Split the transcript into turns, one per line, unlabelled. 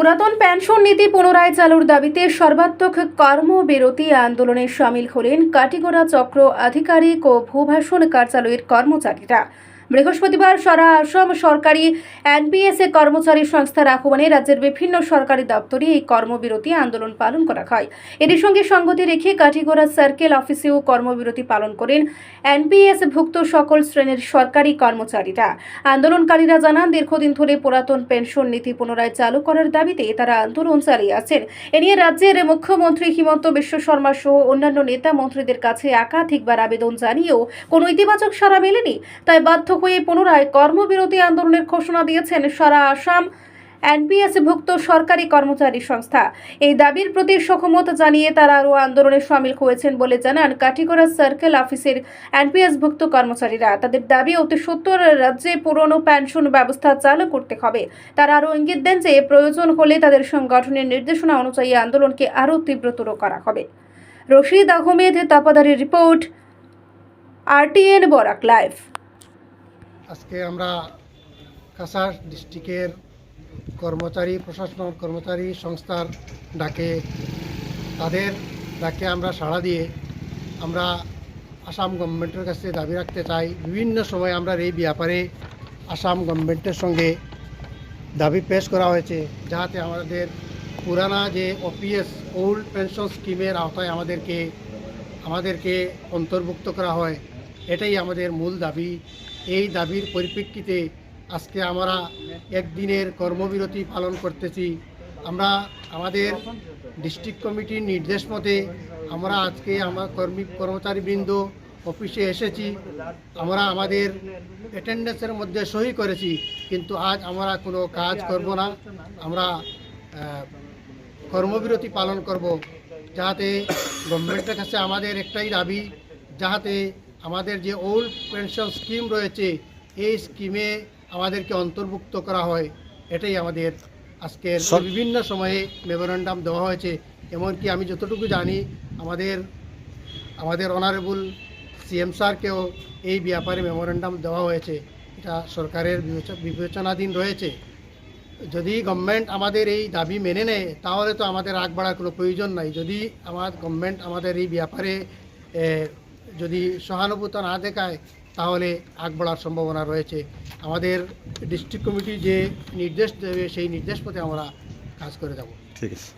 পুরাতন পেনশন নীতি পুনরায় চালুর দাবিতে সর্বাত্মক কর্মবিরতি আন্দোলনে সামিল হলেন কাটিগড়া চক্র আধিকারিক ও ভূভাষণ কার্যালয়ের কর্মচারীরা। বৃহস্পতিবার সারা আসাম সরকারি এনপিএসএ কর্মচারী সংস্থার আহ্বানে রাজ্যের বিভিন্ন সরকারি দপ্তরে এই কর্মবিরতি আন্দোলন পালন করা হয়। এটির সঙ্গে সঙ্গতি রেখে কাঠিগড়া সার্কেল অফিসেও কর্মবিরতি পালন করেন এনপিএস ভুক্ত সকল শ্রেণির সরকারি কর্মচারীরা। আন্দোলনকারীরা জানান, দীর্ঘদিন ধরে পুরাতন পেনশন নীতি পুনরায় চালু করার দাবিতে তারা আন্দোলন চালিয়ে আছেন। এ নিয়ে রাজ্যের মুখ্যমন্ত্রী হিমন্ত বিশ্ব শর্মা সহ অন্যান্য নেতা মন্ত্রীদের কাছে একাধিকবার আবেদন জানিয়েও কোনো ইতিবাচক সাড়া মেলেনি। তাই বাধ্য হয়ে পুনরায় কর্মবিরতি আন্দোলনের ঘোষণা দিয়েছেন সারা আসাম এনপিএস ভুক্ত সরকারি কর্মচারী সংস্থা। এই দাবির প্রতি সহমত জানিয়ে তারা আরও আন্দোলনে সামিল হয়েছেন বলে জানান কাঠিগড়া সার্কেল অফিসের এনপিএস ভুক্ত কর্মচারীরা। তাদের দাবি, অতি সত্তর রাজ্যে পুরনো পেনশন ব্যবস্থা চালু করতে হবে। তারা আরও ইঙ্গিত দেন যে, প্রয়োজন হলে তাদের সংগঠনের নির্দেশনা অনুযায়ী আন্দোলনকে আরও তীব্রতর করা হবে। রশিদ আহমেদ তাপাদারের রিপোর্ট, আরটিএন বরাক লাইভ।
আজকে আমরা কাছাড় ডিস্ট্রিক্টের কর্মচারী, প্রশাসন কর্মচারী সংস্থার ডাকে, তাদের ডাকে আমরা সাড়া দিয়ে আমরা আসাম গভর্নমেন্টের কাছে দাবি রাখতে চাই। বিভিন্ন সময় আমরা এই ব্যাপারে আসাম গভর্নমেন্টের সঙ্গে দাবি পেশ করা হয়েছে, যাতে আমাদের পুরানা যে ওপিএস ওল্ড পেনশন স্কিমের আওতায় আমাদেরকে আমাদেরকে অন্তর্ভুক্ত করা হয়। এটাই আমাদের মূল দাবি। এই দাবির পরিপ্রেক্ষিতে আজকে আমরা একদিনের কর্মবিরতি পালন করতেছি। আমরা আমাদের ডিস্ট্রিক্ট কমিটির নির্দেশ মতে আমরা আজকে আমার কর্মী কর্মচারীবৃন্দ অফিসে এসেছি। আমরা আমাদের অ্যাটেন্ডেন্সের মধ্যে সই করেছি, কিন্তু আজ আমরা কোনো কাজ করব না। আমরা কর্মবিরতি পালন করব। যাতে গভর্নমেন্টের কাছে আমাদের একটাই দাবি, যাতে আমাদের যে ওল্ড পেনশন স্কিম রয়েছে এই স্কিমে আমাদেরকে অন্তর্ভুক্ত করা হয়। এটাই আমাদের আজকের বিভিন্ন সময়ে মেমোরেন্ডাম দেওয়া হয়েছে। এমনকি আমি যতটুকু জানি আমাদের আমাদের অনারেবল সিএম স্যারকেও এই ব্যাপারে মেমোরেন্ডাম দেওয়া হয়েছে। এটা সরকারের বিবেচনাধীন রয়েছে। যদি গভর্নমেন্ট আমাদের এই দাবি মেনে নেয় তাহলে তো আমাদের আগ বাড়ার কোনো প্রয়োজন নাই। যদি আমার গভর্নমেন্ট আমাদের এই ব্যাপারে যদি সহানুভূত না দেখায়, তাহলে আগ বাড়ার সম্ভাবনা রয়েছে। আমাদের ডিস্ট্রিক্ট কমিটি যে নির্দেশ দেবে, সেই নির্দেশ পথে আমরা কাজ করে যাব।
ঠিক আছে।